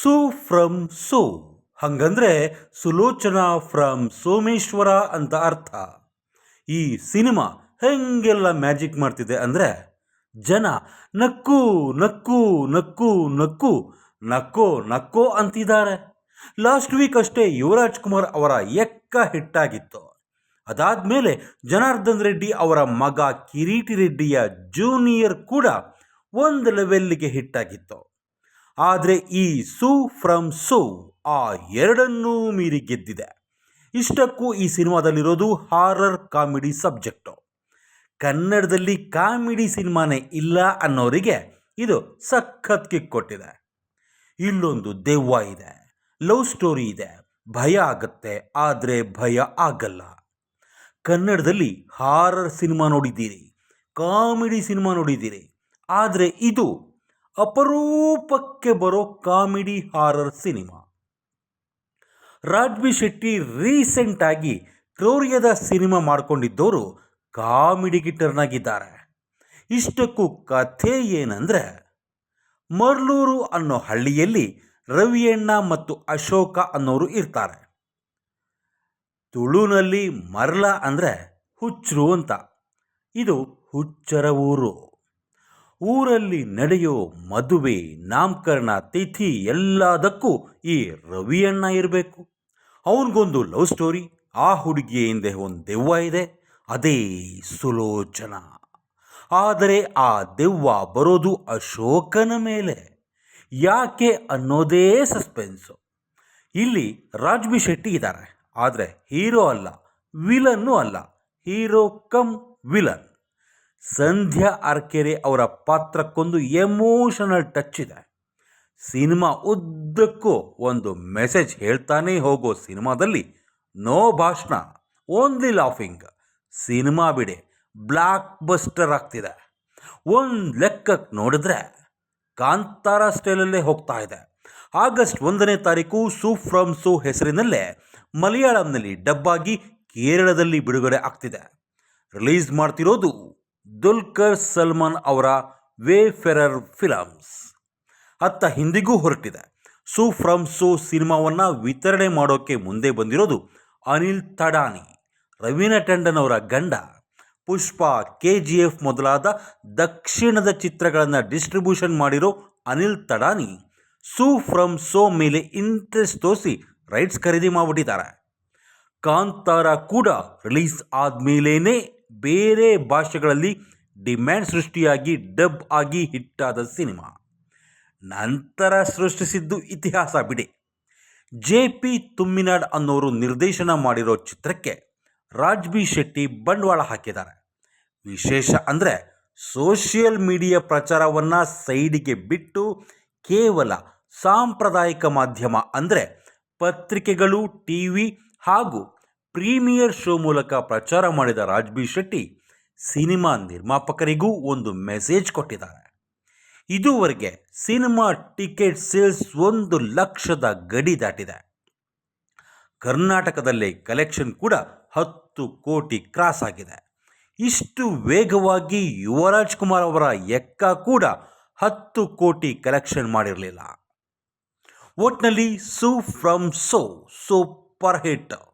ಸು ಫ್ರಮ್ ಸು. ಹಂಗಂದ್ರೆ ಸುಲೋಚನಾ ಫ್ರಮ್ ಸೋಮೇಶ್ವರ ಅಂತ ಅರ್ಥ. ಈ ಸಿನಿಮಾ ಹೆಂಗೆಲ್ಲ ಮ್ಯಾಜಿಕ್ ಮಾಡ್ತಿದೆ ಅಂದರೆ ಜನ ನಕ್ಕು ನಕ್ಕು ನಕ್ಕು ನಕ್ಕು, ನಕ್ಕೋ ನಕ್ಕೋ ಅಂತಿದ್ದಾರೆ. ಲಾಸ್ಟ್ ವೀಕ್ ಅಷ್ಟೇ ಯುವರಾಜ್ ಕುಮಾರ್ ಅವರ ಎಕ್ಕ ಹಿಟ್ಟಾಗಿತ್ತು. ಅದಾದಮೇಲೆ ಜನಾರ್ದನ್ ರೆಡ್ಡಿ ಅವರ ಮಗ ಕಿರೀಟಿ ರೆಡ್ಡಿಯ ಜೂನಿಯರ್ ಕೂಡ ಒಂದು ಲೆವೆಲ್ಲಿಗೆ ಹಿಟ್ಟಾಗಿತ್ತು. ಆದರೆ ಈ ಸು ಫ್ರಮ್ ಸು ಆ ಎರಡನ್ನೂ ಮೀರಿ ಗೆದ್ದಿದೆ. ಇಷ್ಟಕ್ಕೂ ಈ ಸಿನಿಮಾದಲ್ಲಿರೋದು ಹಾರರ್ ಕಾಮಿಡಿ ಸಬ್ಜೆಕ್ಟು. ಕನ್ನಡದಲ್ಲಿ ಕಾಮಿಡಿ ಸಿನಿಮಾನೇ ಇಲ್ಲ ಅನ್ನೋರಿಗೆ ಇದು ಸಖತ್ ಕಿಕ್ ಕೊಟ್ಟಿದೆ. ಇಲ್ಲೊಂದು ದೆವ್ವ ಇದೆ, ಲವ್ ಸ್ಟೋರಿ ಇದೆ, ಭಯ ಆಗತ್ತೆ, ಆದರೆ ಭಯ ಆಗಲ್ಲ. ಕನ್ನಡದಲ್ಲಿ ಹಾರರ್ ಸಿನಿಮಾ ನೋಡಿದ್ದೀರಿ, ಕಾಮಿಡಿ ಸಿನಿಮಾ ನೋಡಿದ್ದೀರಿ, ಆದರೆ ಇದು ಅಪರೂಪಕ್ಕೆ ಬರೋ comedy horror cinema. Rajvi Shetty ರೀಸೆಂಟಾಗಿ ಕ್ರೌರ್ಯದ ಸಿನಿಮಾ ಮಾಡಿಕೊಂಡಿದ್ದವರು ಕಾಮಿಡಿ ಗಿಟರ್ನಾಗಿದ್ದಾರೆ ಇಷ್ಟಕ್ಕೂ ಕಥೆ ಏನಂದರೆ, ಮರ್ಲೂರು ಅನ್ನೋ ಹಳ್ಳಿಯಲ್ಲಿ ರವಿಯಣ್ಣ ಮತ್ತು ಅಶೋಕ ಅನ್ನೋರು ಇರ್ತಾರೆ. ತುಳುನಲ್ಲಿ ಮರ್ಲ ಅಂದರೆ ಹುಚ್ಚರು ಅಂತ. ಇದು ಹುಚ್ಚರ ಊರು. ಊರಲ್ಲಿ ನಡೆಯೋ ಮದುವೆ, ನಾಮಕರಣ, ತಿಥಿ ಎಲ್ಲದಕ್ಕೂ ಈ ರವಿಯಣ್ಣ ಇರಬೇಕು. ಅವನಿಗೊಂದು ಲವ್ ಸ್ಟೋರಿ ಆ ಹುಡುಗಿಯ ಹಿಂದೆ ಒಂದು ದೆವ್ವ ಇದೆ, ಅದೇ ಸುಲೋಚನ. ಆದರೆ ಆ ದೆವ್ವ ಬರೋದು ಅಶೋಕನ ಮೇಲೆ. ಯಾಕೆ ಅನ್ನೋದೇ ಸಸ್ಪೆನ್ಸು ಇಲ್ಲಿ ರಾಜ್ಬಿ ಶೆಟ್ಟಿ ಇದ್ದಾರೆ ಆದರೆ ಹೀರೋ ಅಲ್ಲ ವಿಲನ್ನು ಅಲ್ಲ hero cum villain Sandhya Arkere ಅವರ ಪಾತ್ರಕ್ಕೊಂದು ಎಮೋಷನಲ್ ಟಚ್ ಇದೆ. ಸಿನಿಮಾ ಉದ್ದಕ್ಕೂ ಒಂದು ಮೆಸೇಜ್ ಹೇಳ್ತಾನೇ ಹೋಗೋ ಸಿನಿಮಾದಲ್ಲಿ ನೋ ಭಾಷಣ ಓನ್ಲಿ ಲಾಫಿಂಗ್ ಸಿನಿಮಾ ಬಿಡೆ ಬ್ಲಾಕ್ ಬಸ್ಟರ್ ಆಗ್ತಿದೆ. ಒಂದು ಲೆಕ್ಕಕ್ಕೆ ನೋಡಿದ್ರೆ ಕಾಂತಾರ ಸ್ಟೈಲಲ್ಲೇ ಹೋಗ್ತಾ ಇದೆ. ಆಗಸ್ಟ್ ಒಂದನೇ ತಾರೀಕು ಸೂ ಫ್ರಮ್ ಸೂ ಹೆಸರಿನಲ್ಲೇ ಮಲಯಾಳಂನಲ್ಲಿ ಡಬ್ಬಾಗಿ ಕೇರಳದಲ್ಲಿ ಬಿಡುಗಡೆ ಆಗ್ತಿದೆ. ರಿಲೀಸ್ ಮಾಡ್ತಿರೋದು ದುಲ್ಕರ್ ಸಲ್ಮಾನ್ ಅವರ ವೇ ಫೆರರ್ ಫಿಲಮ್ಸ್. ಅತ್ತ ಹಿಂದಿಗೂ ಹೊರಟಿದೆ. ಸೂ ಫ್ರಮ್ ಸೋ ಸಿನಿಮಾವನ್ನು ವಿತರಣೆ ಮಾಡೋಕ್ಕೆ ಮುಂದೆ ಬಂದಿರೋದು ಅನಿಲ್ ತಡಾನಿ, ರವೀನಾ ಟಂಡನ್ ಅವರ ಗಂಡ. ಪುಷ್ಪ, ಕೆ ಜಿ ಎಫ್ ಮೊದಲಾದ ದಕ್ಷಿಣದ ಚಿತ್ರಗಳನ್ನು ಡಿಸ್ಟ್ರಿಬ್ಯೂಷನ್ ಮಾಡಿರೋ ಅನಿಲ್ ತಡಾನಿ, ಸೂ ಫ್ರಮ್ ಸೋ ಮೇಲೆ ಇಂಟ್ರೆಸ್ಟ್ ತೋರಿಸಿ ರೈಟ್ಸ್ ಖರೀದಿ ಮಾಡಿಬಿಟ್ಟಿದ್ದಾರೆ. ಕಾಂತಾರ ಕೂಡ ರಿಲೀಸ್ ಆದಮೇಲೇ ಬೇರೆ ಭಾಷೆಗಳಲ್ಲಿ ಡಿಮ್ಯಾಂಡ್ ಸೃಷ್ಟಿಯಾಗಿ, ಡಬ್ ಆಗಿ ಹಿಟ್ಟಾದ ಸಿನಿಮಾ. ನಂತರ ಸೃಷ್ಟಿಸಿದ್ದು ಇತಿಹಾಸ ಬಿಡಿ. ಜೆ ಪಿ ತುಮ್ಮಿನಾಡ್ ಅನ್ನೋರು ನಿರ್ದೇಶನ ಮಾಡಿರೋ ಚಿತ್ರಕ್ಕೆ ರಾಜ್ಬಿ ಶೆಟ್ಟಿ ಬಂಡವಾಳ ಹಾಕಿದ್ದಾರೆ. ವಿಶೇಷ ಅಂದರೆ ಸೋಷಿಯಲ್ ಮೀಡಿಯಾ ಪ್ರಚಾರವನ್ನು ಸೈಡಿಗೆ ಬಿಟ್ಟು ಕೇವಲ ಸಾಂಪ್ರದಾಯಿಕ ಮಾಧ್ಯಮ ಅಂದರೆ ಪತ್ರಿಕೆಗಳು ಟಿ ವಿ ಹಾಗೂ ಪ್ರೀಮಿಯರ್ ಶೋ ಮೂಲಕ ಪ್ರಚಾರ ಮಾಡಿದ ರಾಜ್ಬಿ ಶೆಟ್ಟಿ ಸಿನಿಮಾ ನಿರ್ಮಾಪಕರಿಗೂ ಒಂದು ಮೆಸೇಜ್ ಕೊಟ್ಟಿದ್ದಾರೆ. ಇದುವರೆಗೆ ಸಿನಿಮಾ ಟಿಕೆಟ್ ಸೇಲ್ಸ್ ಒಂದು ಲಕ್ಷದ ಗಡಿ ದಾಟಿದೆ. ಕರ್ನಾಟಕದಲ್ಲಿ ಕಲೆಕ್ಷನ್ ಕೂಡ ಹತ್ತು ಕೋಟಿ ಕ್ರಾಸ್ ಆಗಿದೆ. ಇಷ್ಟು ವೇಗವಾಗಿ ಯುವರಾಜ್ ಕುಮಾರ್ ಅವರ ಎಕ್ಕ ಕೂಡ ಹತ್ತು ಕೋಟಿ ಕಲೆಕ್ಷನ್ ಮಾಡಿರಲಿಲ್ಲ. ಒಟ್ನಲ್ಲಿ Su from So super hit.